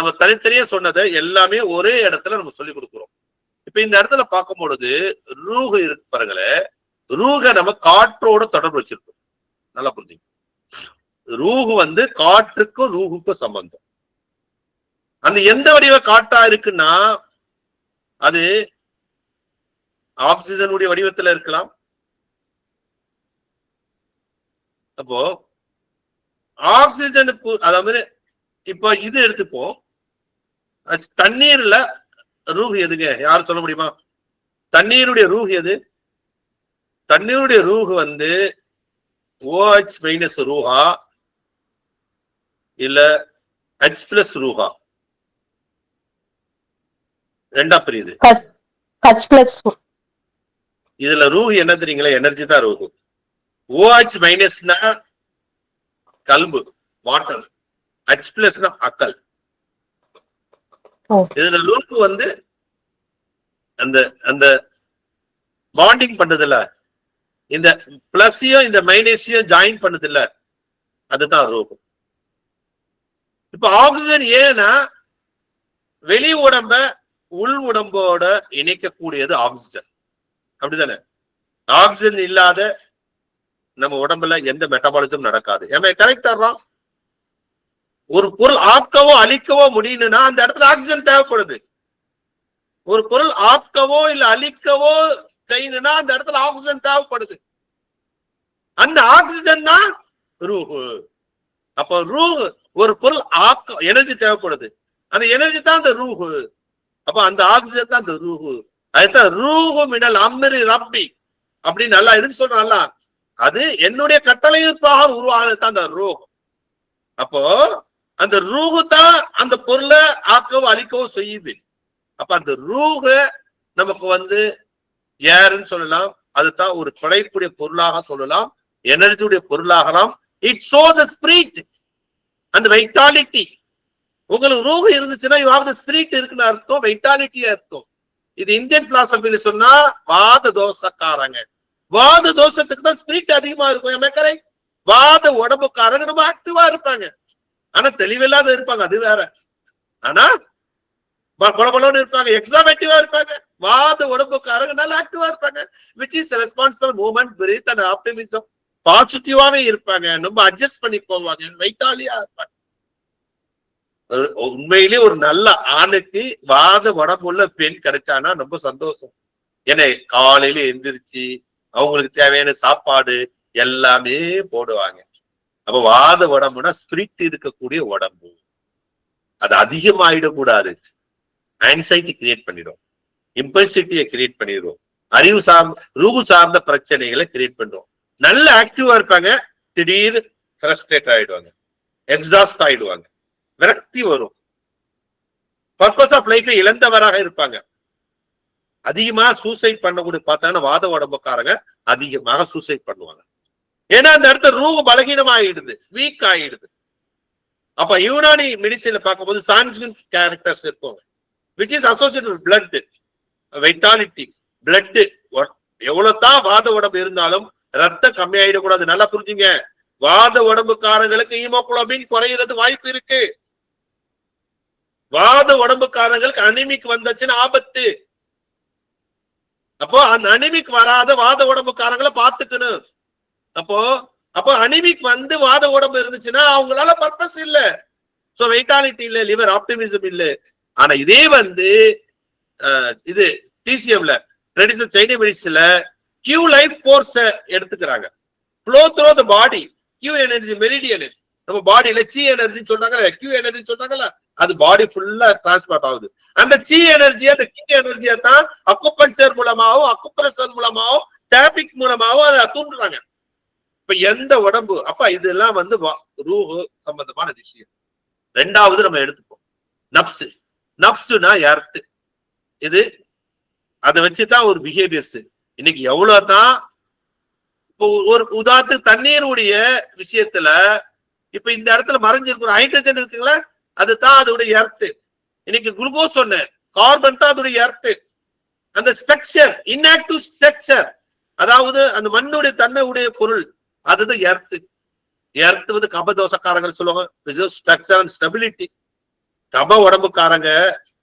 நம்ம தனித்தனியா சொன்னதை எல்லாமே ஒரே இடத்துல நம்ம சொல்லி கொடுக்குறோம். இப்ப இந்த இடத்துல பார்க்கும் பொழுது ரூக இருக்கு ரூக நம்ம காற்றோட தொடர்பு வச்சிருக்கோம். நல்லா புரிஞ்சுங்க. ரூஹு வந்து காற்றுக்கும் ரூஹுக்கும் சம்பந்தம். அந்த எந்த வடிவ காற்றா இருக்குன்னா அது ஆக்சிஜனுடைய வடிவத்துல இருக்கலாம். அப்போ ஆக்சிஜனுக்கு அதாவது இப்போ இது எடுத்துப்போம். தண்ணீர்ல ரூஹ் எதுங்க? யார் சொல்ல முடியுமா? தண்ணீருடைய ரூஹ் எது? தண்ணீருடைய ரூஹ் வந்து OH மைனஸ் ரூஹா இல்ல H பிளஸ் ரூஹா. ரெண்டா பிரியுது. ஹச் இதுல ரூஹ் என்ன தெரியுங்களா? எனர்ஜி தான் ரூஹ். OH மைனஸ்னா கல்பு வாட்டர். H பிளஸ்னா அக்கல். இதுல ரூஹ் வந்து அந்த அந்த பாண்டிங் பண்ணுதுல இந்த பிளஸையும் இந்த மைனஸையும் ஜாயின் பண்ணுதுல்ல? அதுதான் ரூஹ் இப்ப ஆக்சிஜன் ஏன்னா வெளி உடம்ப உள் உடம்போட இணைக்கக்கூடியது ஆக்சிஜன் அப்படிதானே? ஆக்சிஜன் இல்லாத நம்ம உடம்புல எந்த மெட்டபாலிசம் நடக்காது. ஏமா கரெக்டா ஒரு பொருள் ஆக்கவோ அழிக்கவோ முடியணும்னா அந்த இடத்துல ஆக்சிஜன் தேவைப்படுது. ஒரு பொருள் ஆக்கவோ இல்ல அழிக்கவோ செய்யணும்னா அந்த இடத்துல ஆக்சிஜன் தேவைப்படுது. அந்த ஆக்சிஜன் தான் ரூஹு. அப்ப ரூஹ் ஒரு பொருள் ஆக்க எனர்ஜி தேவைப்படுது. அந்த எனர்ஜி தான் அந்த ரூஹு. அப்ப அந்த ஆக்சிஜன் தான் அந்த ரூஹு. அதுதான் ரூஹு மினல் அம்ரி ரப்பி. அப்படின்னு நல்லா எதுக்கு சொல்றான்ல அது என்னுடைய கட்டளையுக்காக உருவானது தான் அந்த ரூஹ். அப்போ அந்த ரூகு தான் அந்த பொருளை ஆக்கவும் அழிக்கவும் செய்யுது. அப்ப அந்த ரூக நமக்கு வந்து ஏர்ன்னு சொல்லலாம் அதுதான் ஒரு படைப்புடைய பொருளாக சொல்லலாம் எனர்ஜியுடைய பொருளாகலாம். இட் சோ த ஸ்பிரிட் அந்த வைட்டாலிட்டி உங்களுக்கு ரூகம் இருந்துச்சுன்னா யூ ஹாவ் த ஸ்பிரிட் இருக்குன்னு அர்த்தம் வைட்டாலிட்டியா அர்த்தம். இது இந்தியன் பிலாசபில சொன்னா வாத தோசக்காரங்க வாத தோஷத்துக்கு தான் ஸ்பிரிட் அதிகமா இருக்கும் ஏன் வாத உடம்புக்காரங்க ரொம்ப ஆக்டிவா இருப்பாங்க. ஆனா தெளிவில்லாத இருப்பாங்க அது வேற. ஆனா பலபலன்னு இருப்பாங்க எக்ஸாமேட்டிவா இருப்பாங்க வாத உடம்புக்காரங்க நல்லா ஆக்டிவா இருப்பாங்க. Which is responsible movement breath and optimism பாசிட்டிவாவே இருப்பாங்க ரொம்ப அட்ஜஸ்ட் பண்ணி போவாங்க வைட்டாலியா இருப்பாங்க. உண்மையிலேயே ஒரு நல்ல ஆணுக்கு வாத உடம்புள்ள பெண் கிடைச்சானா ரொம்ப சந்தோஷம். ஏன்னா காலையில எந்திரிச்சு அவங்களுக்கு தேவையான சாப்பாடு எல்லாமே போடுவாங்க. அப்ப வாத உடம்புனா ஸ்பிரிட் இருக்கக்கூடிய உடம்பு. அது அதிகமாயிடக்கூடாது ஆன்சைட்டி கிரியேட் பண்ணிடும். இம்பல்சிட்டியை கிரியேட் பண்ணிடும். அறிவு சார்ந்த ரூபு சார்ந்த பிரச்சனைகளை கிரியேட் பண்ணுவோம் நல்ல ஆக்டிவா இருப்பாங்க. திடீர்னு ஃப்ரஸ்ட்ரேட் ஆயிடுவாங்க. எக்ஸாஸ்ட் ஆயிடுவாங்க. விரக்தி வரும். பர்பஸ் ஆஃப் லைஃப்ல இழந்தவராக இருப்பாங்க. அதிகமா சூசைட் பண்ணக்கூடிய பார்த்தாங்கன்னா வாத உடம்புக்காரங்க அதிகமாக சூசைட் பண்ணுவாங்க. ஏன்னா அந்த இடத்த ரூப பலகீனம் ஆயிடுது வீக் ஆயிடுது. அப்ப யூனானி மெடிசன்ல பார்க்கும்போது சான்ஸ்கின் கேரக்டர்ஸ் இருக்கும் which is associate with blood vitality blood எவ்வளவுதான் வாத உடம்பு இருந்தாலும் ரத்தம் கம்மியாயிடக்கூடாது. நல்லா புரிஞ்சுங்க. வாத உடம்புக்காரங்களுக்கு ஹீமோகுளோபின் குறையிறது வாய்ப்பு இருக்கு. வாத உடம்புக்காரங்களுக்கு அனிமிக் வந்துச்சுன்னு ஆபத்து. அப்போ அந்த அனிமிக் வராத வாத உடம்புக்காரங்களை பாத்துக்கணும் அப்போ அப்போ அனிமிக் வந்து வாத உடம்பு இருந்துச்சுன்னா அவங்களால பர்பஸ் இல்ல. சோ வெயிட்டாலிட்டி இல்ல லிவர் ஆப்டிமிசம் இல்ல. ஆனா இதே வந்து இது டிசிஎம்ல ட்ரெடிஷனல் சைனா மெடிசின்ல கியூ லைஃப் ஃபோர்ஸ் எடுத்துக்கிறாங்க. Flow through the body qi energy meridian நம்ம பாடியில சி எனர்ஜின்னு சொல்றாங்கல்ல கியூ எனர்ஜி சொல்றாங்கல்ல அது பாடி ஃபுல்லா டிரான்ஸ்பார்ட் ஆகுது. அந்த சி எனர்ஜி அந்த கிங் எனர்ஜியை தான் அக்குப்பன்சர் மூலமாவும் அக்குப்ரெஷர் மூலமாவும் டேபிக் மூலமாகவும் அதை தூண்டுறாங்க. இப்ப எந்த உடம்பு அப்ப இதெல்லாம் வந்து வா- ரூஹு சம்பந்தமான விஷயம். ரெண்டாவது நம்ம எடுத்துப்போம். நப்சு நப்சுனா எர்த்து. இது அதை வச்சுதான் ஒரு பிஹேவியர்ஸ் இன்னைக்கு எவ்வளவுதான் இப்போ ஒரு உதாரணத்துக்கு தண்ணீருடைய விஷயத்துல இப்ப இந்த இடத்துல மறைஞ்சிருக்கிற ஹைட்ரஜன் இருக்குங்களா? அதுதான் அதோடைய எர்த்து. இன்னைக்கு குளுக்கோஸ் சொன்னேன். கார்பன் தான் அதோடைய எர்த்து. அந்த ஸ்ட்ரக்சர் இன்ஆக்டிவ் ஸ்ட்ரக்சர் அதாவது அந்த மண்ணுடைய தன்மை உடைய பொருள். அதுதான் எர்த்து. எர்த்து வந்து கபதோசக்காரங்கள் சொல்லுவாங்க ஸ்ட்ரக்சர் அண்ட் ஸ்டெபிலிட்டி கப உடம்புக்காரங்க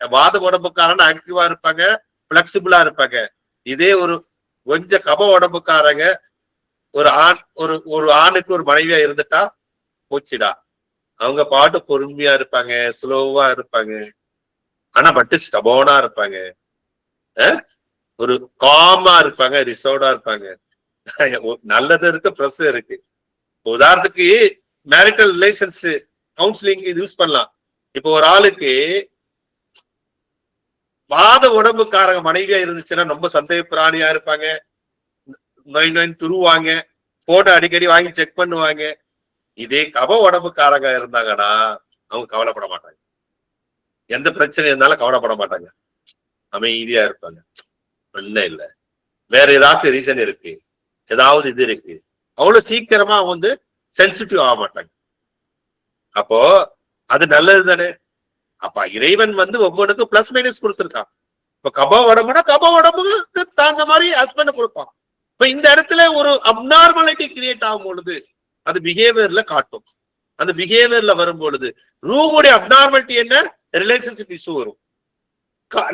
வாத உடம்புக்காரங்க ஆக்டிவா இருப்பாங்க பிளெக்சிபிளா இருப்பாங்க. இதே ஒரு கொஞ்சம் கப உடம்புக்காரங்க ஒரு ஆண் ஒரு ஒரு ஆணுக்கு ஒரு மனைவியா இருந்துட்டா போச்சுடா. அவங்க பாட்டு பொறுமையா இருப்பாங்க ஸ்லோவா இருப்பாங்க. ஆனா பட்டு ஸ்டபோனா இருப்பாங்க. ஒரு காமா இருப்பாங்க ரிசோர்டா இருப்பாங்க. நல்லது இருக்கு ப்ளஸ் இருக்கு. உதாரணத்துக்கு மேரிட்டல் ரிலேஷன்ஸ் கவுன்சிலிங் இது யூஸ் பண்ணலாம். இப்போ ஒரு ஆளுக்கு வாத உடம்புக்காரங்க மனைவியா இருந்துச்சுன்னா ரொம்ப சந்தேக பிராணியா இருப்பாங்க. நோய் நொய் துருவாங்க. போட்டோ அடிக்கடி வாங்கி செக் பண்ணுவாங்க. இதே கப உடம்புக்காரங்க இருந்தாங்கன்னா அவங்க கவலைப்பட மாட்டாங்க. எந்த பிரச்சனை இருந்தாலும் கவலைப்பட மாட்டாங்க. அமைதியா இருப்பாங்க. ஒண்ணும் இல்ல. வேற ஏதாச்சும் ரீசன் இருக்கு. ஏதாவது இது இருக்கு. அவ்வளவு சீக்கிரமா அவன் வந்து சென்சிட்டிவ் ஆக மாட்டாங்க. அப்போ அது நல்லது தானே? அப்ப இறைவன் வந்து ஒவ்வொன்றுக்கும் பிளஸ் மைனஸ் கொடுத்துருக்கான். இப்ப கப உடம்புனா கப உடம்புக்கு தகுந்த மாதிரி ஹஸ்பண்ட் கொடுப்பான். இப்ப இந்த இடத்துல ஒரு அப்நார்மாலிட்டி கிரியேட் ஆகும் பொழுது அது பிஹேவியர்ல காட்டும். அந்த பிஹேவியர்ல வரும் பொழுது ரூமுடைய அப்நார்மாலிட்டி என்ன? ரிலேஷன்ஷிப் இஷ்யூ வரும்.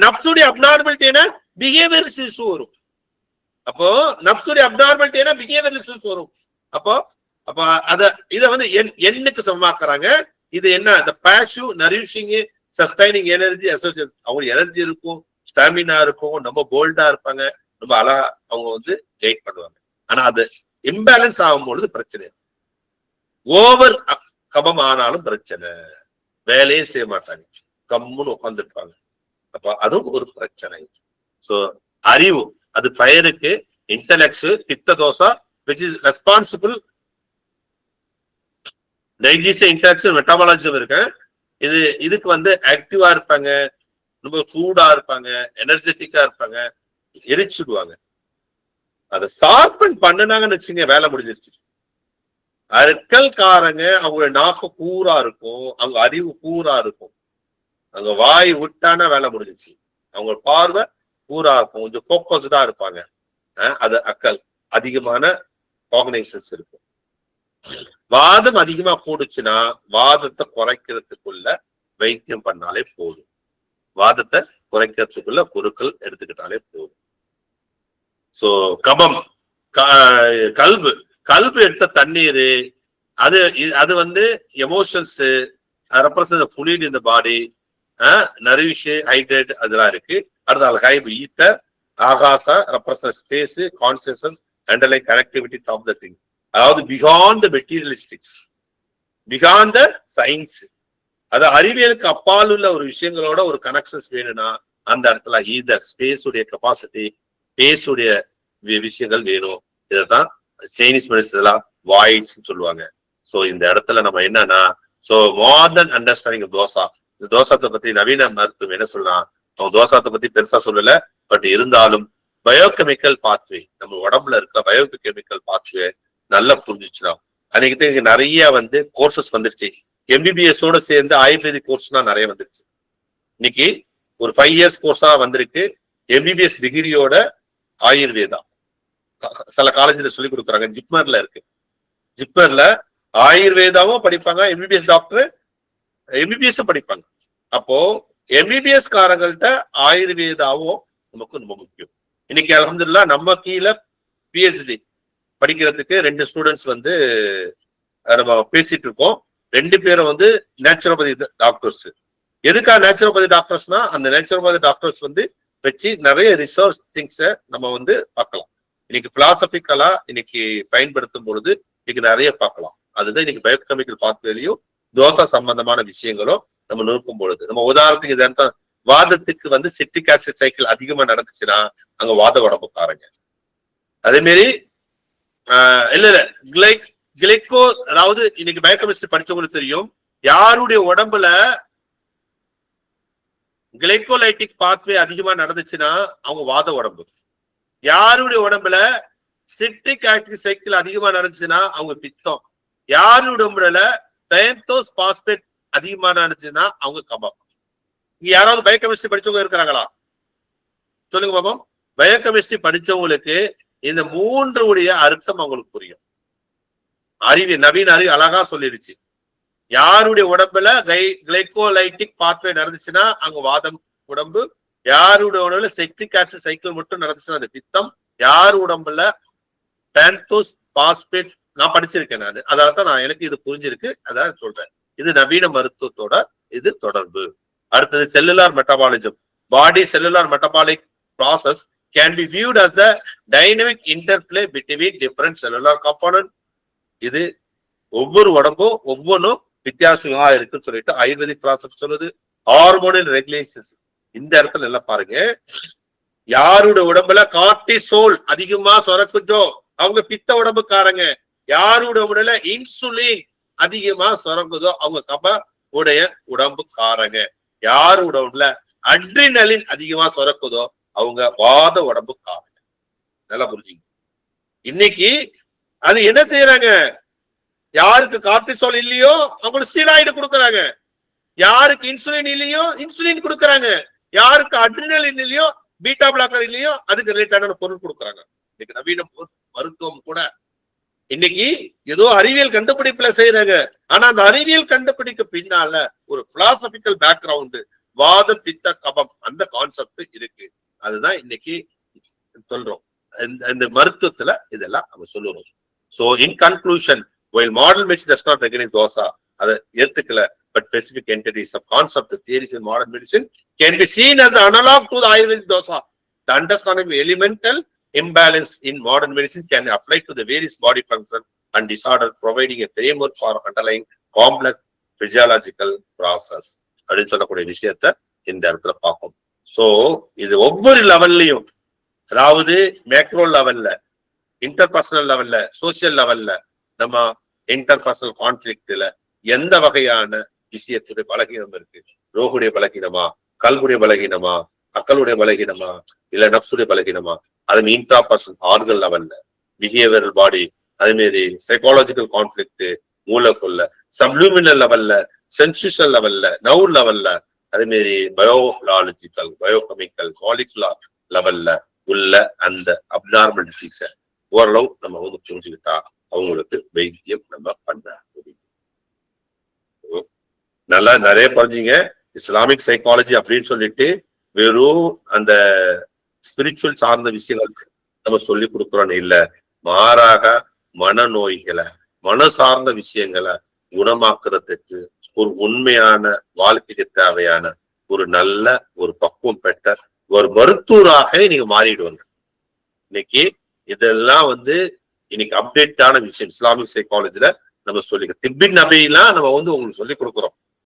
நப்சுடைய அப்நார்மாலிட்டி என்ன? பிஹேவியர் இஷ்யூ வரும். அப்போ நப்சுடைய அப்நார்மாலிட்டி என்ன பிஹேவியர் இஷ்யூஸ் வரும். அப்போ அப்ப அத இத வந்து எண் எண்ணுக்கு சமமாக்குறாங்க. இது என்ன? இந்த passive nourishing sustaining energy associate அவங்களுக்கு எனர்ஜி இருக்கும் ஸ்டாமினா இருக்கும் ரொம்ப போல்டா இருப்பாங்க ரொம்ப அழகா அவங்க வந்து கைட் பண்ணுவாங்க. ஆனா அது இம்பேலன்ஸ் ஆகும் பொழுது பிரச்சனை. ஓவர் கபம் ஆனாலும் பிரச்சனை. வேலையே செய்ய மாட்டாங்க. கம்முன்னு உட்காந்துருப்பாங்க அப்ப அதுவும் ஒரு பிரச்சனை. சோ அறிவு. அது ஃபயருக்கு intellect pitta dosha which is responsible digest interaction மெட்டபாலஜியம் இருக்கு இது இதுக்கு வந்து ஆக்டிவா இருப்பாங்க. ரொம்ப சூடா இருப்பாங்க. எனர்ஜெட்டிக்கா இருப்பாங்க. எரிச்சுடுவாங்க. அதை ஷார்பன் பண்ணுனாங்கன்னு வச்சுங்க வேலை முடிஞ்சிருச்சு. அற்கல்காரங்க அவங்க நாக்கு கூரா இருக்கும். அவங்க அறிவு கூரா இருக்கும். அவங்க வாய் விட்டானா வேலை முடிஞ்சிச்சு அவங்க பார்வை கூரா இருக்கும் கொஞ்சம் ஃபோக்கஸ்டா இருப்பாங்க. அது அக்கல். அதிகமான ஆர்கனைசர்ஸ் இருக்கும். வாதம் அதிகமா போடுச்சுன்னா வாதத்தை குறைக்கிறதுக்குள்ள வைத்தியம் பண்ணாலே போதும். வாதத்தை குறைக்கிறதுக்குள்ள பொருட்கள் எடுத்துக்கிட்டாலே போதும். சோ கபம் கல்பு. கல்பு எடுத்த தண்ணீர் அது அது வந்து எமோஷன்ஸ் ரெப்ரசன்ட் ஃபுலிட் இந்த பாடி நரிஷ் ஹைட்ரேட் அதெல்லாம் இருக்கு. அடுத்த hype ether akasha represent space consciousness underline connectivity of the thing அதாவது பிகாண்ட் த மெட்டீரியலிஸ்டிக்ஸ் பிகாண்ட் த சயின்ஸ் அது அறிவியலுக்கு அப்பால் உள்ள ஒரு விஷயங்களோட ஒரு கனெக்ஷன்ஸ் வேணும்னா அந்த இடத்துல ஈதர் ஸ்பேஸ் உடைய கெப்பாசிட்டி ஸ்பேஸ் உடைய வி- விஷயங்கள் வேணும். இதைதான் சைனீஸ் மெடிசன்லாம் எல்லாம் வாய்ட்ஸ் சொல்லுவாங்க. சோ இந்த இடத்துல நம்ம என்னன்னா சோ மாடர்ன் அண்டர்ஸ்டாண்டிங் தோசா இந்த தோசாத்தை பத்தி நவீன மருத்துவம் என்ன சொல்லலாம் தோசாத்தை பத்தி பெருசா சொல்லல பட் இருந்தாலும் பயோகெமிக்கல் பாத்வே நம்ம உடம்புல இருக்க பயோகெமிக்கல் பாத்வே நல்லா புரிஞ்சிச்சுனா அன்னைக்கு தான் நிறைய வந்து கோர்சஸ் வந்துருச்சு. எம்பிபிஎஸோட சேர்ந்து ஆயுர்வேதிக் கோர்ஸ்லாம் நிறைய வந்துருச்சு. இன்னைக்கு ஒரு ஃபைவ் இயர்ஸ் கோர்ஸா வந்திருக்கு. எம்பிபிஎஸ் டிகிரியோட ஆயுர்வேதா. சில காலேஜ்ல சொல்லி கொடுக்குறாங்க. ஜிப்மர்ல இருக்கு. ஜிப்மர்ல ஆயுர்வேதாவும் படிப்பாங்க எம்பிபிஎஸ் டாக்டர் எம்பிபிஎஸ் படிப்பாங்க. அப்போ எம்பிபிஎஸ் காரங்கள்ட்ட ஆயுர்வேதாவும் நமக்கு ரொம்ப முக்கியம். இன்னைக்கு அலமதுல்லா நம்ம கீழே பிஹெச்டி படிக்கிறதுக்கு ரெண்டு ஸ்டூடெண்ட்ஸ் வந்து நம்ம பேசிட்டு இருக்கோம். ரெண்டு பேரும் வந்து நேச்சுரோபதி டாக்டர்ஸ் எதுக்காக நேச்சுரோபதி டாக்டர்ஸ்னா அந்த நேச்சுரோபதி டாக்டர்ஸ் வந்து வச்சு நிறைய ரிசர்ச் திங்ஸை நம்ம வந்து பார்க்கலாம். இன்னைக்கு பிலாசபிக்கலா இன்னைக்கு பயன்படுத்தும் பொழுது இன்னைக்கு நிறைய பார்க்கலாம். அதுதான் இன்னைக்கு பயோகெமிக்கல் பாத்வேலையும் தோசா சம்பந்தமான விஷயங்களும் நம்ம நோக்கும் பொழுது. நம்ம உதாரணத்துக்கு இது வாதத்துக்கு வந்து சிட்ரிக் ஆசிட் சைக்கிள் அதிகமா நடந்துச்சுன்னா அங்க வாத உடம்புக்காரங்க அதே மாதிரி ஆஹ் இல்ல இல்ல கிளைக் கிளைக்கோ அதாவது இன்னைக்கு பயோகெமிஸ்ட்ரி படிச்சவங்களுக்கு தெரியும் யாருடைய உடம்புல கிளைக்கோலைட்டிக் பாத்வே அதிகமா நடந்துச்சுன்னா அவங்க வாத உடம்பு. யாருடைய உடம்புல சிட்ரிக் ஆக்டிவ் சைக்கிள் அதிகமா நடந்துச்சுன்னா அவங்க பித்தம். யாருடைய உடம்புல பேந்தோஸ் பாஸ்பேட் அதிகமா நடந்துச்சுன்னா அவங்க கபம் இங்க யாராவது பயோகெமிஸ்ட்ரி படிச்சவங்க இருக்கிறாங்களா? சொல்லுங்க பாபம் பயோகெமிஸ்ட்ரி படிச்சவங்களுக்கு இந்த மூன்று உடைய அர்த்தம் அவங்களுக்கு புரியும். அறிவு நவீன அறிவு அழகா சொல்லிடுச்சு. யாருடைய உடம்புல கை கிளைகோலைட்டிக் பாத்வே நடந்துச்சுன்னா அங்க வாதம் உடம்பு. யாருடைய உடம்புல செக்டிக் ஆசிட் சைக்கிள் மட்டும் நடந்துச்சுன்னா அது பித்தம். யார் உடம்புல பேந்தோஸ் பாஸ்பேட் நான் படிச்சிருக்கேன் நான். அதனால தான் நான் எனக்கு இது புரிஞ்சிருக்கு. அதான் சொல்றேன். இது நவீன மருத்துவத்தோட இது தொடர்பு. அடுத்தது cellular metabolism body cellular metabolic process can be viewed as the dynamic interplay between different cellular component இது ஒவ்வொரு உடம்பும் ஒவ்வொன்றும் வித்தியாசமா இருக்குன்னு சொல்லிட்டு ஆயுர்வேதிக் ப்ராசஸ் சொல்லுது. ஹார்மோனல் ரெகுலேஷன்ஸ் இந்த இடத்துல நல்லா பாருங்க. யாரோட உடம்புல கார்டிசோல் அதிகமா சுரக்குதோ அவங்க பித்த உடம்புக்காரங்க. யாரோட உடம்புல இன்சுலின் அதிகமா சுரங்குதோ அவங்க கப உடைய உடம்புக்காரங்க. யார் உடம்புல? அட்ரினலின் அதிகமா சுரக்குதோ அவங்க வாத உடம்புக்காரங்க. நல்லா புரிஞ்சுங்க. இன்னைக்கு அது என்ன செய்யறாங்க? யாருக்கு கார்டிசோல் இல்லையோ அவங்களுக்கு ஸ்டீராய்டு கொடுக்குறாங்க. யாருக்கு இன்சுலின் இல்லையோ இன்சுலின் கொடுக்குறாங்க. யாருக்கு அட்ரினலின் இல்லையோ பீட்டா பிளாக்கர் இல்லையோ அதுக்கு ரிலேட்டடான பொருள் கொடுக்குறாங்க. இன்னைக்கு நவீன மருத்துவம் கூட இன்னைக்கு ஏதோ அறிவியல் கண்டுபிடிப்புல செய்யறாங்க ஆனா அந்த அறிவியல் கண்டுபிடிக்க பின்னால ஒரு பிலாசபிக்கல் பேக்ரவுண்டு வாத பித்த கபம் அந்த கான்செப்ட் இருக்கு அதுதான் இன்னைக்கு சொல்றோம் இந்த மருத்துவத்துல இதெல்லாம் நம்ம சொல்லுறோம் so in conclusion model which does not recognise dosha அதை ஏத்துக்கல but specific entities of concept theories in modern medicine can be seen as analog to Ayurvedic dosha the understanding elemental imbalance in modern medicine can apply to the various body function and disorder providing a framework for underlying complex physiological process. அப்படின்னு சொல்லக்கூடிய விஷயத்த இந்த இடத்துல பார்ப்போம். So இது ஒவ்வொரு லெவல்லையும் அதாவது மேக்ரோ லெவல்ல இன்டர்பர்சனல் லெவல்ல சோசியல் லெவல்ல நம்ம இன்டர்பர்சனல் கான்ஃபிளிக்ட்ல எந்த வகையான விஷயத்துடைய பலகீனம் இருக்கு? ரோகுடைய பலகீனமா? கல்குடைய பலகீனமா? அக்களுடைய பலகீனமா? இல்ல நப்சுடைய பலகீனமா? அது இன்ட்ரா பர்சன் ஆறுதல் லெவல்ல பிஹேவியரல் பாடி அதே மாதிரி சைக்காலஜிக்கல் கான்ஃபிளிக்ட் மூலக்குள்ள சப்ளூமினல் லெவல்ல சென்சுஷன் லெவல்ல நவு லெவல்ல அதே மாதிரி பயோலாஜிக்கல் பயோகெமிக்கல் மாலிகுலார் லெவல்ல உள்ள அந்த அப்நார்மலிட்டிஸ ஓரளவு நம்ம வந்து புரிஞ்சுக்கிட்டா அவங்களுக்கு வைத்தியம் நம்ம பண்ண முடியும். நல்லா நிறைய புரிஞ்சுங்க. இஸ்லாமிக் சைக்காலஜி அப்படின்னு சொல்லிட்டு வெறும் அந்த ஸ்பிரிச்சுவல் சார்ந்த விஷயங்கள் நம்ம சொல்லி கொடுக்குறோன்னு இல்ல. மாறாக மனநோய்களை மன சார்ந்த விஷயங்களை குணமாக்குறதுக்கு ஒரு உண்மையான வாழ்க்கைக்கு தேவையான ஒரு நல்ல ஒரு பக்குவம் பெற்ற ஒரு மருத்துவராக நீங்க மாறிடுவாங்க. இன்னைக்கு இதெல்லாம் வந்து இன்னைக்கு அப்டேட்டான விஷயம். இஸ்லாமிக் சைக்காலஜில நம்ம சொல்லி திப்பின் நபிலாம் நம்ம வந்து உங்களுக்கு சொல்லி கொடுக்குறோம்.